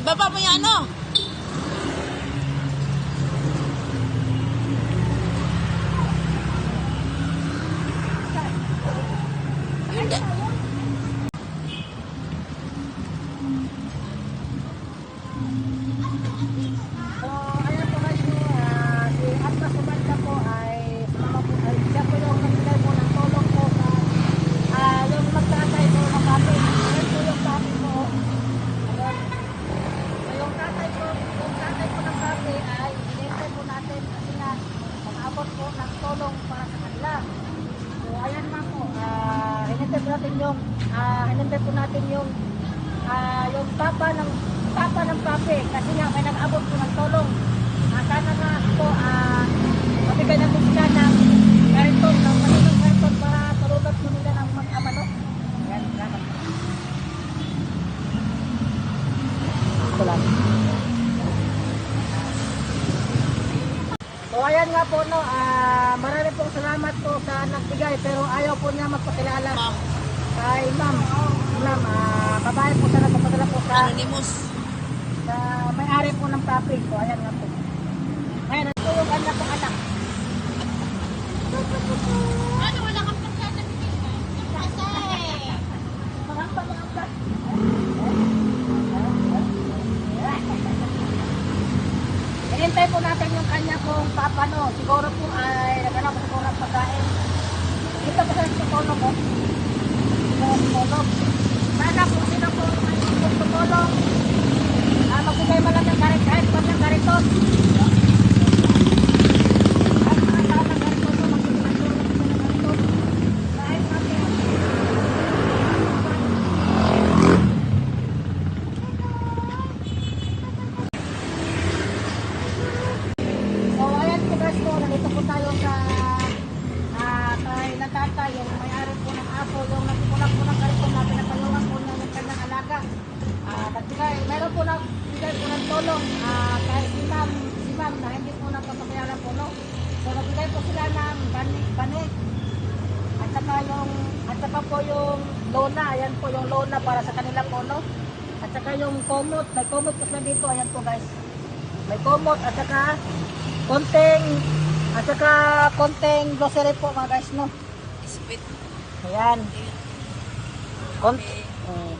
Ibaba mo yung ano? Tulong para sa kanila. So, ayan nga po, ah, hinintay po natin yung, ah, hinintay po natin yung ah, yung papa ng papa ng pape kasi nga may nag-abot po ng tulong. Ah, sana nga po ah mabigay na po sila ng kariton, ng malinong kariton para tulungan po nila ng mag-ama no. Ayan, salamat. Ito lang. So ayan nga po no, ah marami pong salamat po sa nagbigay pero ayaw po niya magpakilala Ma'am, kay ma'am. Ma'am, ah, babae po sana papadala po sa anonymous. sa may-ari po ng topic. So, ayan nga po. Ngayon, ito yung anak. Ano, Hinintay po natin yung kanya pong papa, no? Siguro po ay naghanap po ng pagkain. Dito po sa tutulong ko. Sa tutulong. Sana po sila po ay tutulong. Ah, magbigay man lang ng karit, kahit pa ng kariton. At mga tao ng kariton, no? magbigay ng kariton. Kahit kami. So, ayan po guys po, nandito po tayo sa ah Natata, yung may-ari po ng apo, yung nagpupunak po ng karipon na pinapayungan po yung kanyang alaga. Ah, nagbigay, meron po nagbigay po ng tulong ah kahit si ma'am, si ma'am na hindi po napapakilala po, no? So, nagbigay po sila ng banik, banik. At saka yung, at saka po yung lona, ayan po yung lona para sa kanila po, no? At saka yung komot, may komot po sila dito, ayan po guys. May komot at saka konting at saka konting grocery po mga guys no. Spit. Ayan. Kont mm.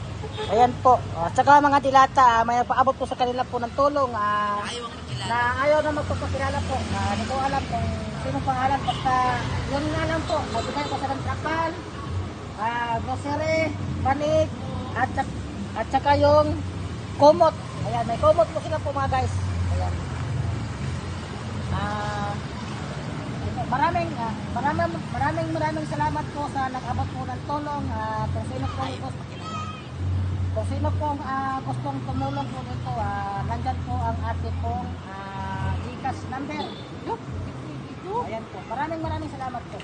Ayan po. At saka mga dilata, ah, may paabot po sa kanila po ng tulong ah, Ayaw ang kilala. na ayaw na magpapakilala po. Na hindi ko alam kung sino pangalan basta yun nga lang po. Magbigay po sa ng trapal, ah, grocery, panig, at, at saka yung komot. Ayan, may komot po sila po mga guys. Ayan. Ah, maraming, ah, maraming, maraming, maraming salamat po sa nag-abot po ng tulong. Ah, kung sino po gusto, kung sino pong ah, gustong tumulong po dito, ah, nandyan po ang ating pong ah, Gcash number. Yup. Ayan po. Maraming maraming salamat po.